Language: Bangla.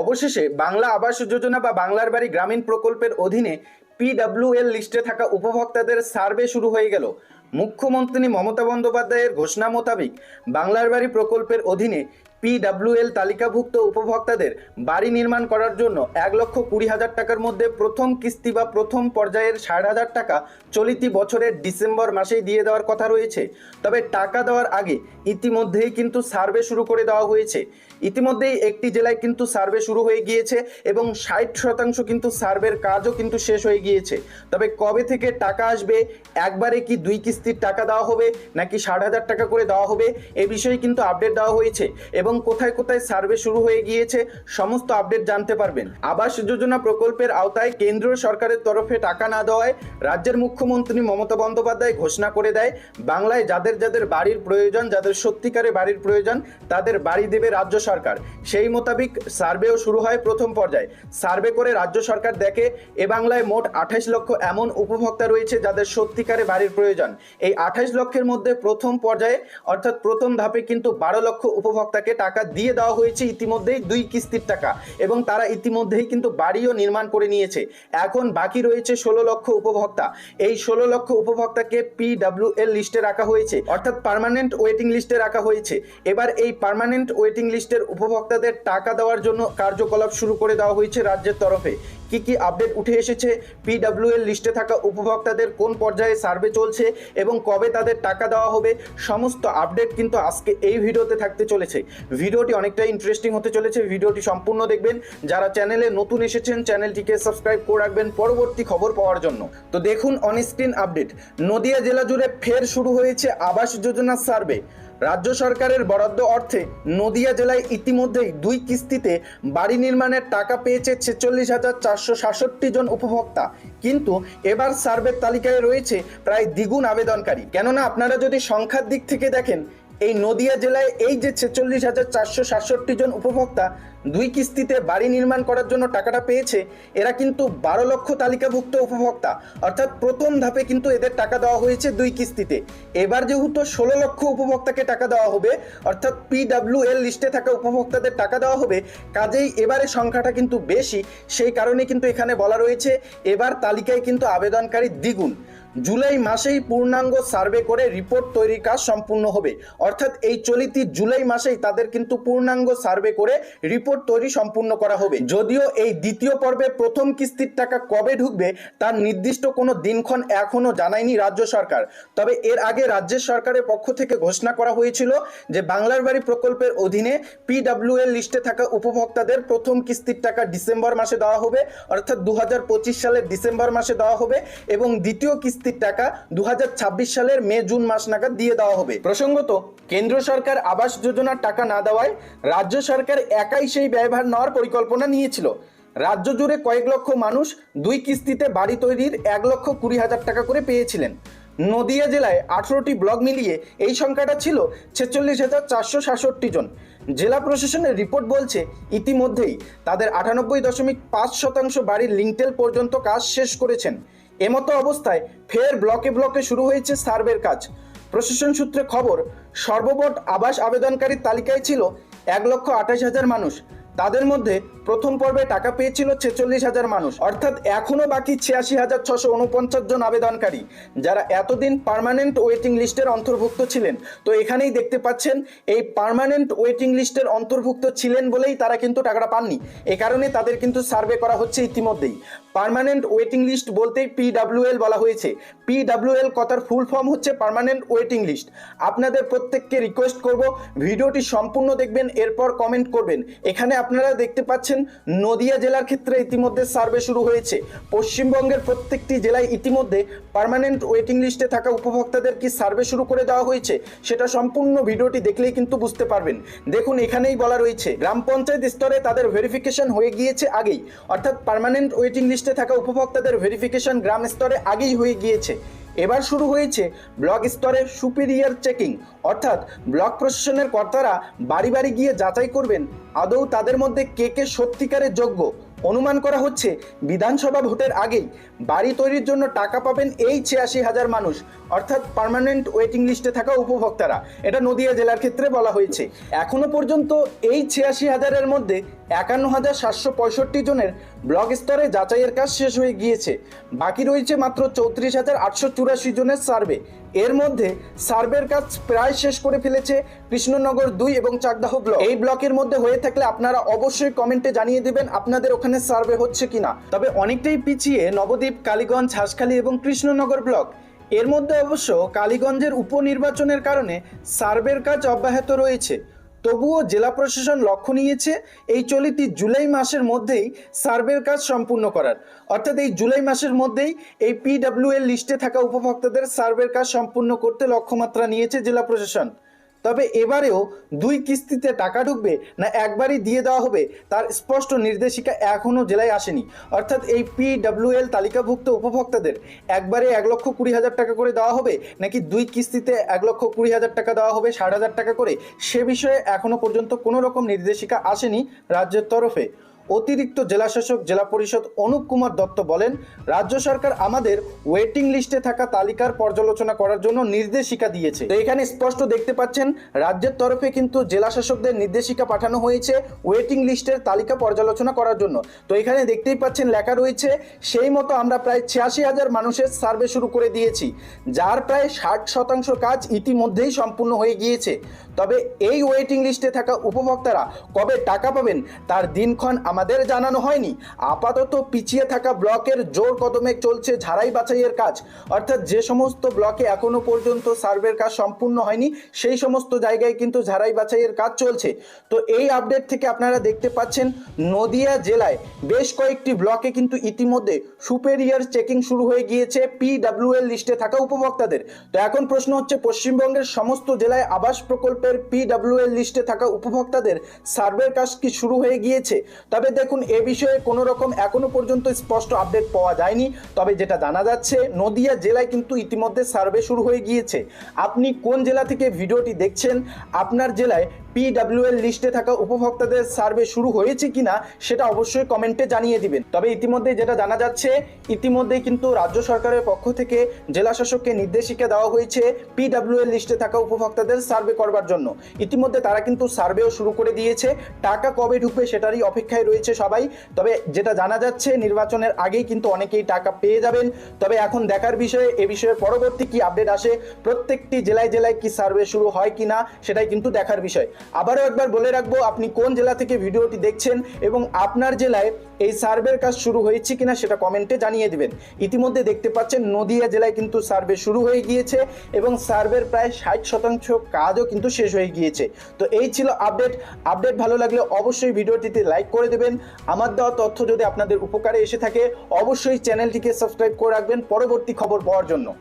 অবশেষে বাংলা আবাস যোজনা বা বাংলার বাড়ি গ্রামীণ প্রকল্পের অধীনে পিডব্লিউএল লিস্টে থাকা উপভোক্তাদের সার্ভে শুরু হয়ে গেল। মুখ্যমন্ত্রী মমতা বন্দ্যোপাধ্যায়ের ঘোষণা মোতাবেক বাংলার বাড়ি প্রকল্পের অধীনে পিডব্লিউএল তালিকাভুক্ত উপভোক্তাদের বাড়ি নির্মাণ করার জন্য এক লক্ষ কুড়ি হাজার টাকার মধ্যে প্রথম কিস্তি বা প্রথম পর্যায়ের ষাট হাজার টাকা চলিতি বছরের ডিসেম্বর মাসেই দিয়ে দেওয়ার কথা রয়েছে। তবে টাকা দেওয়ার আগে ইতিমধ্যেই কিন্তু সার্ভে শুরু করে দেওয়া হয়েছে। ইতিমধ্যেই একটি জেলায় কিন্তু সার্ভে শুরু হয়ে গিয়েছে এবং ষাট শতাংশ কিন্তু সার্ভের কাজও কিন্তু শেষ হয়ে গিয়েছে। তবে কবে থেকে টাকা আসবে, একবারে কি দুই কিস্তির টাকা দেওয়া হবে, নাকি ষাট হাজার টাকা করে দেওয়া হবে, এ বিষয়ে কিন্তু আপডেট দেওয়া হয়েছে এবং কোথায় কোথায় সার্ভে শুরু হয়ে গিয়েছে সমস্ত আপডেট জানতে পারবেন। আবাস যোজনা প্রকল্পের আওতায় কেন্দ্রীয় সরকারের তরফে টাকা না দেওয়ায় রাজ্যের মুখ্যমন্ত্রী মমতা বন্দ্যোপাধ্যায় ঘোষণা করে দেয়, বাংলায় যাদের যাদের বাড়ির প্রয়োজন, যাদের সত্যিকারে বাড়ির প্রয়োজন, তাদের বাড়ি দেবে রাজ্য সরকার। সেই মোতাবেক সার্ভেও শুরু হয় প্রথম পর্যায়ে। সার্ভে করে রাজ্য সরকার দেখে, এ বাংলায় মোট আঠাশ লক্ষ এমন উপভোক্তা রয়েছে যাদের সত্যিকারে বাড়ির প্রয়োজন। এই আঠাশ লক্ষের মধ্যে প্রথম পর্যায়ে, অর্থাৎ প্রথম ধাপে কিন্তু বারো লক্ষ উপভোক্তাকে টাকা দিয়ে দেওয়া হয়েছে ইতিমধ্যেই দুই কিস্তির টাকা এবং তারা ইতিমধ্যেই কিন্তু বাড়িও নির্মাণ করে নিয়েছে। এখন বাকি রয়েছে ষোলো লক্ষ উপভোক্তা। এই ষোলো লক্ষ উপভোক্তাকে পিডাব্লিউএল লিস্টে রাখা হয়েছে, অর্থাৎ পার্মানেন্ট ওয়েটিং লিস্টে রাখা হয়েছে। এবার এই পার্মানেন্ট ওয়েটিং লিস্টের উপভোক্তাদের টাকা দেওয়ার জন্য কার্যকলাপ শুরু করে দেওয়া হয়েছে রাজ্যের তরফে। কি কি আপডেট উঠে এসেছে? পিডাব্লিউএল লিস্টে থাকা উপভোক্তাদের কোন পর্যায়ে সার্ভে চলছে এবং কবে তাদের টাকা দেওয়া হবে? সমস্ত আপডেট কিন্তু আজকে এই ভিডিওতে থাকতে চলেছে। ভিডিওটি অনেকটাই ইন্টারেস্টিং হতে চলেছে। ভিডিওটি সম্পূর্ণ দেখবেন। যারা চ্যানেলে নতুন এসেছেন, চ্যানেলটিকে সাবস্ক্রাইব করে রাখবেন পরবর্তী খবর পাওয়ার জন্য। তো দেখুন অনস্ক্রিন আপডেট নদিয়া জেলা জুড়ে ফের শুরু হয়েছে আবাস যোজনার সার্ভে। রাজ্য সরকারের বরাদ্দ অর্থে নদিয়া জেলায় ইতিমধ্যেই দুই কিস্তিতে বাড়ি নির্মাণের টাকা পেয়েছে ছেচল্লিশ হাজার চারশো সাতষট্টি জন উপভোক্তা। কিন্তু এবার সার্ভের তালিকায় রয়েছে প্রায় দ্বিগুণ আবেদনকারী। কেননা আপনারা যদি সংখ্যার দিক থেকে দেখেন, এই নদিয়া জেলায় এই যে ছেচল্লিশ হাজার চারশো সাতষট্টি জন উপভোক্তা দুই কিস্তিতে বাড়ি নির্মাণ করার জন্য টাকাটা পেয়েছে, এরা কিন্তু বারো লক্ষ তালিকাভুক্ত উপভোক্তা। অর্থাৎ প্রথম ধাপে কিন্তু এদের টাকা দেওয়া হয়েছে দুই কিস্তিতে। এবার যেহেতু ষোলো লক্ষ উপভোক্তাকে টাকা দেওয়া হবে, অর্থাৎ পিডাব্লিউএল লিস্টে থাকা উপভোক্তাদের টাকা দেওয়া হবে, কাজেই এবারে সংখ্যাটা কিন্তু বেশি, সেই কারণে কিন্তু এখানে বলা রয়েছে, এবার তালিকায় কিন্তু আবেদনকারী দ্বিগুণ। জুলাই মাসেই পূর্ণাঙ্গ সার্ভে করে রিপোর্ট তৈরির কাজ সম্পূর্ণ হবে। অর্থাৎ এই চলিতি জুলাই মাসেই তাদের কিন্তু পূর্ণাঙ্গ সার্ভে করে রিপোর্ট তৈরি সম্পূর্ণ করা হবে। যদিও এই দ্বিতীয় পর্বে প্রথম কিস্তির টাকা কবে ঢুকবে, তার নির্দিষ্ট কোনো দিনক্ষণ এখনও জানায়নি রাজ্য সরকার। তবে এর আগে রাজ্যের সরকারের পক্ষ থেকে ঘোষণা করা হয়েছিল যে, বাংলার বাড়ি প্রকল্পের অধীনে পিডাব্লিউএল লিস্টে থাকা উপভোক্তাদের প্রথম কিস্তির টাকা ডিসেম্বর মাসে দেওয়া হবে, অর্থাৎ দু হাজার পঁচিশ সালের ডিসেম্বর মাসে দেওয়া হবে এবং দ্বিতীয় কিস্তির টাকা দু হাজার ছাব্বিশ সালের মে, জুন মাস নাগাদ দিয়ে দেওয়া হবে। প্রসঙ্গত, কেন্দ্র সরকার আবাস যোজনার টাকা না দেওয়ায় রাজ্য সরকার একাই সেই ব্যয়ভার নেওয়ার পরিকল্পনা নিয়েছিল। রাজ্য জুড়ে কয়েক লক্ষ মানুষ দুই কিস্তিতে বাড়ি তৈরির এক লক্ষ কুড়ি হাজার টাকা করে পেয়েছিলেন। নদিয়া জেলায় আঠেরোটি ব্লক মিলিয়ে এই সংখ্যাটা ছিল ছেচল্লিশ হাজার চারশো সাতষট্টি জন। জেলা প্রশাসনের রিপোর্ট বলছে, ইতিমধ্যেই তাদের আটানব্বই দশমিক পাঁচ শতাংশ বাড়ির লিঙ্কটেল পর্যন্ত কাজ শেষ করেছেন। এমতো অবস্থায় ফের ব্লকে ব্লকে শুরু হয়েছে সার্ভের কাজ। প্রশাসন সূত্রে খবর সর্বমোট আবাস আবেদনকারীর তালিকায় ছিল এক লক্ষ আঠাশ হাজার মানুষ। তাদের মধ্যে প্রথম পর্বে টাকা পেয়েছিল ছেচল্লিশ হাজার মানুষ। অর্থাৎ এখনও বাকি ছিয়াশি হাজার ছশো উনপঞ্চাশ জন আবেদনকারী, যারা এতদিন পারমানেন্ট ওয়েটিং লিস্টের অন্তর্ভুক্ত ছিলেন। তো এখানেই দেখতে পাচ্ছেন, এই পার্মানেন্ট ওয়েটিং লিস্টের অন্তর্ভুক্ত ছিলেন বলেই তারা কিন্তু টাকাটা পাননি। এ কারণে তাদের কিন্তু সার্ভে করা হচ্ছে ইতিমধ্যেই। পারমানেন্ট ওয়েটিং লিস্ট বলতেই পিডাব্লিউএল বলা হয়েছে। পিডাব্লিউএল কথার ফুল ফর্ম হচ্ছে পারমানেন্ট ওয়েটিং লিস্ট আপনাদের প্রত্যেককে রিকোয়েস্ট করব, ভিডিওটি সম্পূর্ণ দেখবেন, এরপর কমেন্ট করবেন। এখানে আপনারা দেখতে পাচ্ছেন নদিয়া জেলার ক্ষেত্রে ইতিমধ্যে সার্ভে শুরু হয়েছে। পশ্চিমবঙ্গের প্রত্যেকটি জেলায় ইতিমধ্যে পার্মানেন্ট ওয়েটিং লিস্টে থাকা উপভোক্তাদের কি সার্ভে শুরু করে দেওয়া হয়েছে, সেটা সম্পূর্ণ ভিডিওটি দেখলেই কিন্তু বুঝতে পারবেন। দেখুন, এখানেই বলা রয়েছে, গ্রাম পঞ্চায়েত স্তরে তাদের ভেরিফিকেশন হয়ে গিয়েছে আগেই। অর্থাৎ পারমানেন্ট ওয়েটিং লিস্টে থাকা উপভোক্তাদের ভেরিফিকেশন গ্রাম স্তরে আগেই হয়ে গিয়েছে। এবার শুরু হয়েছে ব্লক স্তরে সুপিরিয়ার চেকিং অর্থাৎ ব্লক প্রশাসনের কর্তারা বাড়ি বাড়ি গিয়ে যাচাই করবেন, আদৌ তাদের মধ্যে কে কে সত্যিকারের যোগ্য। অনুমান করা হচ্ছে বিধানসভা ভোটের আগেই বাড়ি তৈরির জন্য টাকা পাবেন এই ছিয়াশি হাজার মানুষ, অর্থাৎ পার্মানেন্ট ওয়েটিং লিস্টে থাকা উপভোক্তারা। এটা নদিয়া জেলার ক্ষেত্রে বলা হয়েছে। এখনও পর্যন্ত এই ছিয়াশি হাজারের মধ্যে একান্ন হাজার সাতশো পঁয়ষট্টি জনের ব্লক স্তরে যাচাইয়ের কাজ শেষ হয়ে গিয়েছে। বাকি রয়েছে মাত্র চৌত্রিশ হাজার আটশো চুরাশি জনের সার্ভে। এর মধ্যে সার্ভের কাজ প্রায় শেষ করে ফেলেছে কৃষ্ণনগর দুই এবং চাকদাহ ব্লক। এই ব্লকের মধ্যে হয়ে থাকলে আপনারা অবশ্যই কমেন্টে জানিয়ে দেবেন আপনাদের ওখানে সার্ভে হচ্ছে কিনা। তবে অনেকটাই পিছিয়ে নবদ্বীপ, কালীগঞ্জ, হাসখালি এবং কৃষ্ণনগর ব্লক। এর মধ্যে অবশ্য কালীগঞ্জের উপনির্বাচনের কারণে সার্ভের কাজ অব্যাহত রয়েছে। তবুও জেলা প্রশাসন লক্ষ্য নিয়েছে এই চলিত জুলাই মাসের মধ্যেই সার্ভের কাজ সম্পূর্ণ করার। অর্থাৎ এই জুলাই মাসের মধ্যেই এই পিডব্লিউএল লিস্টে থাকা উপভোক্তাদের সার্ভের কাজ সম্পূর্ণ করতে লক্ষ্যমাত্রা নিয়েছে জেলা প্রশাসন। তবে এবারেও দুই কিস্তিতে টাকা ঢুকবে না একবারই দিয়ে দেওয়া হবে তার স্পষ্ট নির্দেশিকা এখনও জেলায় আসেনি। অর্থাৎ এই পিডব্লিউএল তালিকাভুক্ত উপভোক্তাদের একবারে এক লক্ষ কুড়ি হাজার টাকা করে দেওয়া হবে নাকি দুই কিস্তিতে এক লক্ষ কুড়ি হাজার টাকা দেওয়া হবে ষাট হাজার টাকা করে? সে বিষয়ে এখনও পর্যন্ত কোনো রকম নির্দেশিকা আসেনি রাজ্যের তরফে। অতিরিক্ত জেলাশাসক জেলা পরিষদ অনুপ কুমার দত্ত বলেন, রাজ্য সরকার আমাদের ওয়েটিং লিস্টে থাকা তালিকার পর্যালোচনা করার জন্য নির্দেশিকা দিয়েছে। তো এখানে স্পষ্ট দেখতে পাচ্ছেন, রাজ্যের তরফে কিন্তু জেলাশাসকদের নির্দেশিকা পাঠানো হয়েছে ওয়েটিং লিস্টের তালিকা পর্যালোচনা করার জন্য। তো এখানে দেখতেই পাচ্ছেন, লেখা রয়েছে, সেই মতো আমরা প্রায় ছিয়াশি হাজার মানুষের সার্ভে শুরু করে দিয়েছি, যার প্রায় ষাট শতাংশ কাজ ইতিমধ্যেই সম্পূর্ণ হয়ে গিয়েছে। তবে এই ওয়েটিং লিস্টে থাকা উপভোক্তারা কবে টাকা পাবেন, তার দিনক্ষণ আমাদের জানানো হয়নি। আপাতত পিছিয়ে থাকা ব্লকের জোর কদমে চলছে ঝাড়াই বাছাইয়ের কাজ। অর্থাৎ যে সমস্ত ব্লকে এখনও পর্যন্ত সার্ভের কাজ সম্পূর্ণ হয়নি, সেই সমস্ত জায়গায় কিন্তু ঝাড়াই বাছাইয়ের কাজ চলছে। তো এই আপডেট থেকে আপনারা দেখতে পাচ্ছেন, নদিয়া জেলায় বেশ কয়েকটি ব্লকে কিন্তু ইতিমধ্যে সুপেরিয়ার চেকিং শুরু হয়ে গিয়েছে পিডব্লিউএল লিস্টে থাকা উপভোক্তাদের। তো এখন প্রশ্ন হচ্ছে, পশ্চিমবঙ্গের সমস্ত জেলায় আবাস প্রকল্পের পিডব্লিউএল লিস্টে থাকা উপভোক্তাদের সার্ভের কাজ কি শুরু হয়ে গিয়েছে? তবে দেখুন, এ বিষয়ে কোনো রকম এখনও পর্যন্ত স্পষ্ট আপডেট পাওয়া যায়নি। তবে যেটা জানা যাচ্ছে, নদিয়া জেলায় কিন্তু ইতিমধ্যে সার্ভে শুরু হয়ে গিয়েছে। আপনি কোন জেলা থেকে ভিডিওটি দেখছেন, আপনার জেলায় পিডব্লিউএল লিস্টে থাকা উপভোক্তাদের সার্ভে শুরু হয়েছে কিনা সেটা অবশ্যই কমেন্টে জানিয়ে দিবেন। তবে ইতিমধ্যে যেটা জানা যাচ্ছে, ইতিমধ্যেই কিন্তু রাজ্য সরকারের পক্ষ থেকে জেলা শাসককে নির্দেশিকা দেওয়া হয়েছে পিডব্লিউএল লিস্টে থাকা উপভোক্তাদের সার্ভে করবার জন্য। ইতিমধ্যে তারা কিন্তু সার্ভেও শুরু করে দিয়েছে। টাকা কবে ঢুকবে সেটারই অপেক্ষায় রয়েছে সবাই। তবে যেটা জানা যাচ্ছে, নির্বাচনের আগেই কিন্তু অনেকেই টাকা পেয়ে যাবেন। তবে এখন দেখার বিষয়ে, এ বিষয়ে পরবর্তী কি আপডেট আসে, প্রত্যেকটি জেলায় জেলায় কি সার্ভে শুরু হয় কি না সেটাই কিন্তু দেখার বিষয়। আবারও একবার বলে রাখব, আপনি কোন জেলা থেকে ভিডিওটি দেখছেন এবং আপনার জেলায় এই সার্ভের কাজ শুরু হয়েছে কিনা সেটা কমেন্টে জানিয়ে দেবেন। ইতিমধ্যে দেখতে পাচ্ছেন, নদিয়া জেলায় কিন্তু সার্ভে শুরু হয়ে গিয়েছে এবং সার্ভের প্রায় ষাট শতাংশ কাজও কিন্তু শেষ হয়ে গিয়েছে। তো এই ছিল আপডেট। আপডেট ভালো লাগলে অবশ্যই ভিডিওটিতে লাইক করে দেবেন। আমার দেওয়া তথ্য যদি আপনাদের উপকারে এসে থাকে, অবশ্যই চ্যানেলটিকে সাবস্ক্রাইব করে রাখবেন। পরবর্তী খবর পাওয়ার জন্য।